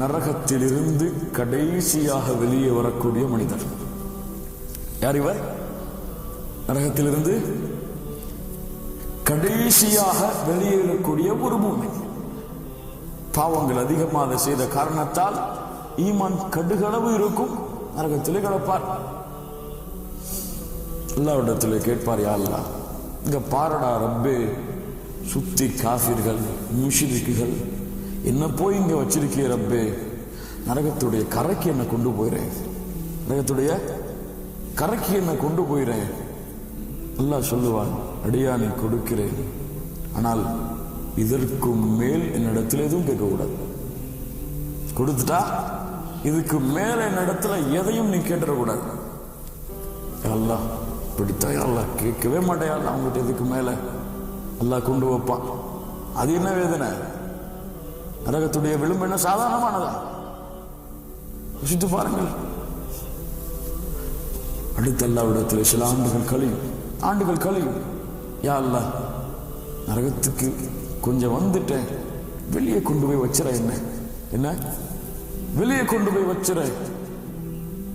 நரகத்திலிருந்து கடைசியாக வெளியே வரக்கூடிய மனிதர். யார் இவர்? நரகத்திலிருந்து கடைசியாக வெளியேறக்கூடிய ஒரு பூமி பாவங்கள் அதிகமாக செய்த காரணத்தால் ஈமான் கடுகளவு இருக்கும். நரகத்திலே கிடப்பார். எல்லாவிடத்திலே கேட்பார் யா இங்க பாரடா ரப்பே சுத்தி காஃபிர்கள் முஷிரிக்குகள் என்ன போய் இங்கே வச்சிருக்கிய ரப்பே? நரகத்துடைய கரைக்கு என்ன கொண்டு போயிறேன் நரகத்துடைய கரைக்கு என்ன கொண்டு போயிறேன் நல்லா சொல்லுவான் அடியானை கொடுக்கிறேன். ஆனால் இதற்கு மேல் என்னிடத்தில் எதுவும் கேட்கக்கூடாது. கொடுத்துட்டா இதுக்கு மேல என்னிடத்துல எதையும் நீ கேட்டுடக்கூடாது அல்லா பிடித்தா அல்லாஹ் கேட்கவே மாட்டேன். அவங்ககிட்ட இதுக்கு மேல? அல்லாஹ் கொண்டு வைப்பான். அது என்ன வேதனை? நரகத்துடைய விளிம்பு என்ன சாதாரணமானதா? யோசித்து பாருங்கள். அடுத்த அல்லாவிடத்தில் சில ஆண்டுகள் கழியும் ஆண்டுகள் கழியும். யா அல்ல நரகத்துக்கு கொஞ்சம் வந்துட்டேன். வெளியே கொண்டு போய் வச்சிட என்ன? என்ன? வெளியே கொண்டு போய் வச்சிர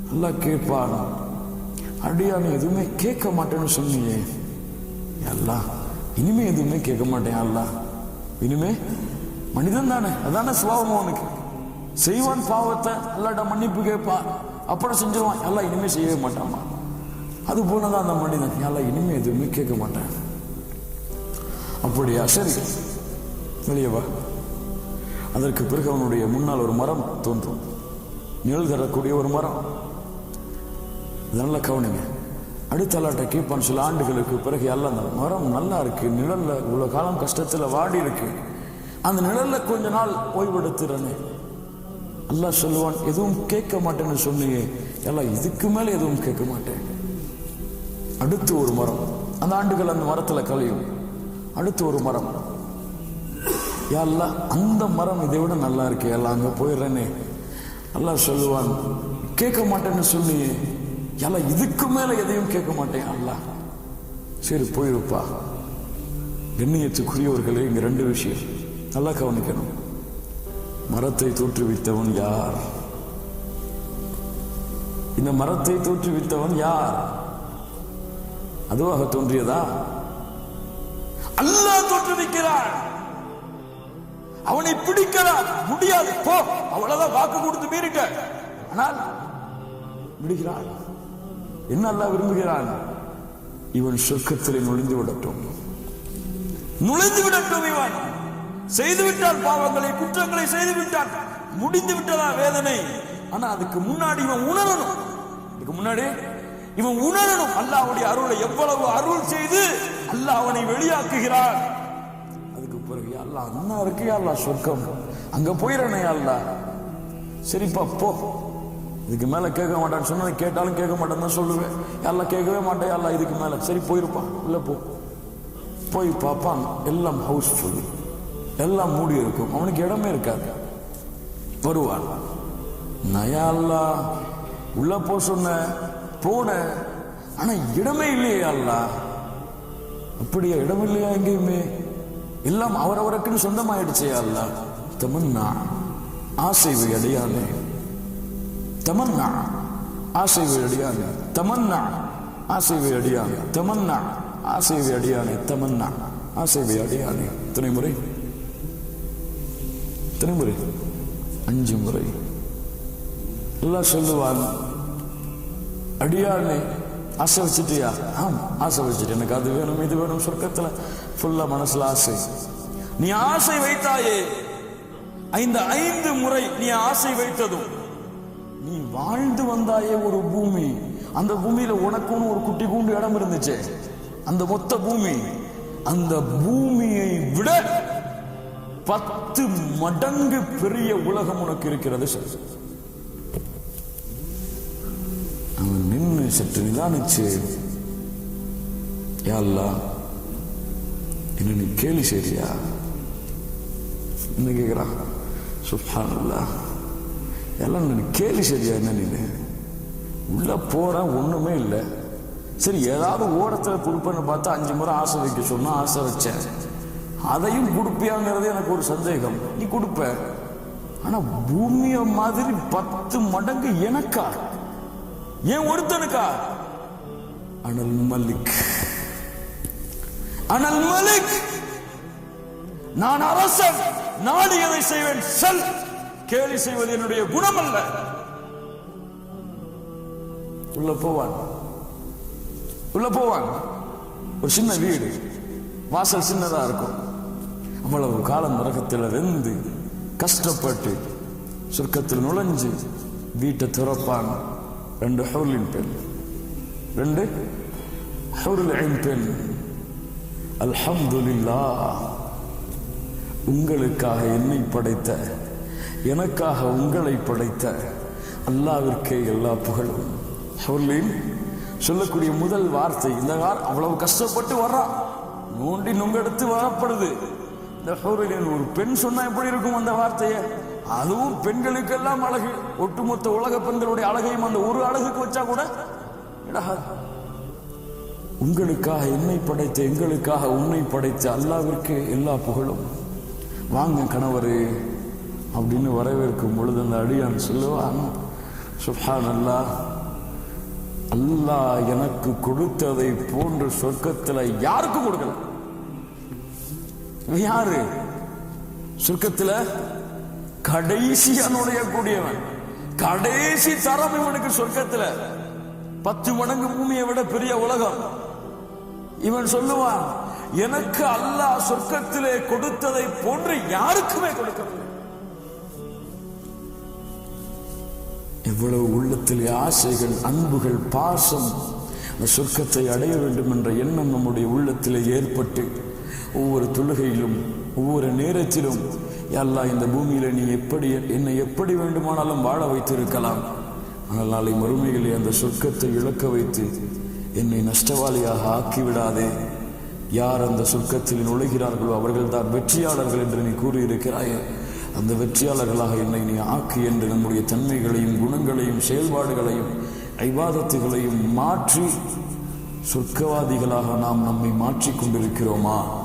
நல்லா கேட்பான் நீ எதுவுமே கேட்க மாட்டேன்னு சொன்னியே. எல்லாம் இனிமே எதுவுமே கேட்க மாட்டேன் அல்லாஹ் இனிமே மனிதன் தானே? அதானே சுபாவம் அவனுக்கு செய்வான் பாவத்தை அல்லாட்ட மன்னிப்பு கேட்பான் அப்புறம் செஞ்சிருவான். எல்லாம் இனிமே செய்யவே மாட்டாமா அது போனதான் அந்த மனிதன். எல்லாம் இனிமே எதுவுமே கேட்க மாட்டேன். அப்படியா? சரி. வெளியே வா. அதற்கு பிறகு அவனுடைய முன்னால் ஒரு மரம் தோன்றும். நிழல் தரக்கூடிய ஒரு மரம். நல்லா கவனிங்க. அடுத்த அல்லாட்டை கேட்பான் சில ஆண்டுகளுக்கு பிறகு எல்லாம் அந்த மரம் நல்லா இருக்கு. நிழல்ல இவ்வளோ காலம் கஷ்டத்தில் வாடி இருக்கு. அந்த நிழல்ல கொஞ்ச நாள் ஓய்வெடுத்துறனே. அல்லாஹ் சொல்லுவான் எதுவும் கேட்க மாட்டேன்னு சொன்னீங்க எல்லாம் இதுக்கு மேலே எதுவும் கேட்க மாட்டேன். அடுத்து ஒரு மரம். அந்த ஆண்டுகள் அந்த மரத்தில் கழியும். அடுத்து ஒரு மரம். எல்லாம் அந்த மரம் இதை விட நல்லா இருக்கே. எல்லாம் அங்கே போயிடுறேனே. அல்லாஹ் சொல்லுவான் கேட்க மாட்டேன்னு சொன்னியே. எல்லாம் இதுக்கு மேலே எதையும் கேட்க மாட்டேன். அல்லாஹ் சரி போயிருப்பா. கண்ணியத்துக்குரியவர்களே இங்கே ரெண்டு விஷயம். நல்லா கவனிக்கணும். மரத்தை தோற்றுவித்தவன் யார்? இந்த மரத்தை தோற்றுவித்தவன் யார்? அதுவாக தோன்றியதா? அல்லாஹ் தோற்றுவிக்கிறான். அவனை பிடிக்கலாம் முடியாது. போ. அவ்வளவுதான் வாக்கு கொடுத்து மீறிட்ட. ஆனால் விடுகிறான் என்ன அல்லாஹ் விரும்புகிறான்? இவன் சொர்க்கத்திலே நுழைந்து விடட்டும். நுழைந்து விடட்டும் இவன். செய்துவிட்டான் பாவங்களை குற்றங்களை செய்துவிட்டான். முடிந்து விட்டதா வேதனை. ஆனா அதுக்கு முன்னாடி இவன் உணரணும். இதுக்கு முன்னாடி இவன் உணரணும். அல்லாவுடைய அருளை எவ்வளவு அருள் செய்து அல்லாஹ் அவனை வெளியாக்குகிறான். அதுக்கு பிறகு யா அல்லாஹ் அண்ணா இருக்கு அல்லா சொர்க்கம். அங்க போயிடனே அல்லா சரிப்பா போ இதுக்கு மேல கேட்க மாட்டான்னு சொன்னா கேட்டாலும் கேட்க மாட்டேன்னு தான் சொல்லுவேன். எல்லாம் கேட்கவே மாட்டேன் எல்லாம் இதுக்கு மேல. சரி போயிருப்பா. உள்ள போ. போய் பார்ப்பான் எல்லாம் ஹவுஸ்ஃபுல் எல்லாம் மூடி இருக்கும். அவனுக்கு இடமே இருக்காது. வருவான். நயா அல்லா உள்ள போ சொன்ன போன. ஆனா இடமே இல்லையே அல்லா. அப்படியா இடம் இல்லையா எங்கேயுமே? எல்லாம் அவரவருக்குன்னு சொந்தமாயிடுச்சே அல்லா. தமன்னா ஆசை அடையானே தமன்னா ஆசை அடியானே தமன்னா ஆசை அடியானே தமன்னா ஆசை அடியானே தமன்னா ஆசை அடியானே இத்தனை முறை? எத்தனை முறை? அஞ்சு முறை. எல்லாம் சொல்லுவான் அடியானே ஆசை வச்சுட்டியா? ஆம் ஆசை வச்சுட்டு எனக்கு அது வேணும் இது வேணும். சொர்க்கத்துல ஃபுல்லா மனசுல ஆசை. நீ ஆசை வைத்தாயே. ஐந்து ஐந்து முறை நீ ஆசை வைத்ததும் நீ வாழ்ந்து வந்தாயே ஒரு பூமி. அந்த பூமியில உனக்குன்னு ஒரு குட்டி கூண்டு இடம் இருந்துச்சு. அந்த மொத்த பூமி அந்த பூமியை விட பத்து மடங்கு பெரிய உலகம் உனக்கு இருக்கிறது அவன் நின்று சற்று நிதானிச்சு யா என்ன நீ கேலி சரியா என்ன கேக்குறான்? சுப்ஹானல்லாஹ் எல்லாம் நீ கேலி சரியா என்ன நீ? உள்ள போற ஒண்ணுமே இல்லை. சரி ஏதாவது ஓரத்தில் கொடுப்பேன்னு பார்த்தா அஞ்சு முறை ஆசை வைக்க சொன்னா ஆசை வச்சேன். அதையும் கொடுப்பியாங்கிறது எனக்கு ஒரு சந்தேகம். நீ கொடுப்ப. ஆனா பூமிய மாதிரி பத்து மடங்கு எனக்கா? ஏன் ஒருத்தனுக்கா? அனல் மல்லிக் அனல் மலிக்! நான் அரசன். நாடியதை செய்வேன்? செல். கேலி செய்வது என்னுடைய குணம் அல்ல உள்ள போவான். உள்ள போவான். ஒரு சின்ன வீடு. வாசல் சின்னதா இருக்கும். அவ்வளவு காலம் நரகத்தில் வெந்து கஷ்டப்பட்டு சொர்க்கத்தில் நுழைஞ்சு வீட்டை துறப்பான். ரெண்டு ஹவுலின் பெண். ரெண்டு ஹவுல் பெண். அல்ஹம்துலில்லா உங்களுக்காக என்னை படைத்த எனக்காக உங்களை படைத்த அல்லாவிற்கே எல்லா புகழும். ஹவுலின் சொல்லக்கூடிய முதல் வார்த்தை இந்த வார் அவ்வளவு கஷ்டப்பட்டு வர்றான் நோண்டி நுங்கெடுத்து வரப்படுது இந்த ஹவுலின் ஒரு பெண் சொன்னா எப்படி இருக்கும் அந்த வார்த்தையை? அதுவும் பெண்களுக்கெல்லாம் அழகு. ஒட்டுமொத்த உலக பெண்களுடைய அழகையும் அந்த ஒரு அழகுக்கு வச்சா கூட உங்களுக்காக என்னை படைத்த எங்களுக்காக உன்னை படைத்த அல்லாவிற்கு எல்லா புகழும். வாங்க கணவரே அப்படின்னு வரவேற்கும் பொழுது அந்த அடியான் சொல்லுவான் சுஹா அல்லா அல்லாஹ் எனக்கு கொடுத்ததை போன்ற சொர்க்கத்தில் யாருக்கும் கொடுக்கல. யாரு? சொர்க்கத்தில் கடைசியா நுழையக்கூடியவன் கடைசி தரம் இவனுக்கு சொர்க்கத்துல. பத்து மடங்கு பூமியை விட பெரிய உலகம். இவன் சொல்லுவான் எனக்கு அல்லாஹ் சொர்க்கத்திலே கொடுத்ததை போன்று யாருக்குமே கொடுக்கவில்லை. எவ்வளவு உள்ளத்திலே ஆசைகள் அன்புகள் பாசம் அந்த சொர்க்கத்தை அடைய வேண்டும் என்ற எண்ணம் நம்முடைய உள்ளத்திலே ஏற்பட்டு ஒவ்வொரு தொழுகையிலும் ஒவ்வொரு நேரத்திலும் எல்லா இந்த பூமியில நீ எப்படி என்னை எப்படி வேண்டுமானாலும் வாழ வைத்திருக்கலாம். ஆனால் நாளை மறுமைகளை அந்த சொர்க்கத்தை இழக்க வைத்து என்னை நஷ்டவாளியாக ஆக்கிவிடாதே. யார் அந்த சொர்க்கத்தில் நுழைகிறார்களோ அவர்கள் தான் வெற்றியாளர்கள் என்று நீ கூறியிருக்கிறாயே. அந்த வெற்றியாளர்களாக என்னை நீ ஆக்கு என்று நம்முடைய தன்மைகளையும் குணங்களையும் செயல்பாடுகளையும் ஐவாதத்துகளையும் மாற்றி சொர்க்கவாதிகளாக நாம் நம்மை மாற்றிக் கொண்டிருக்கிறோமா?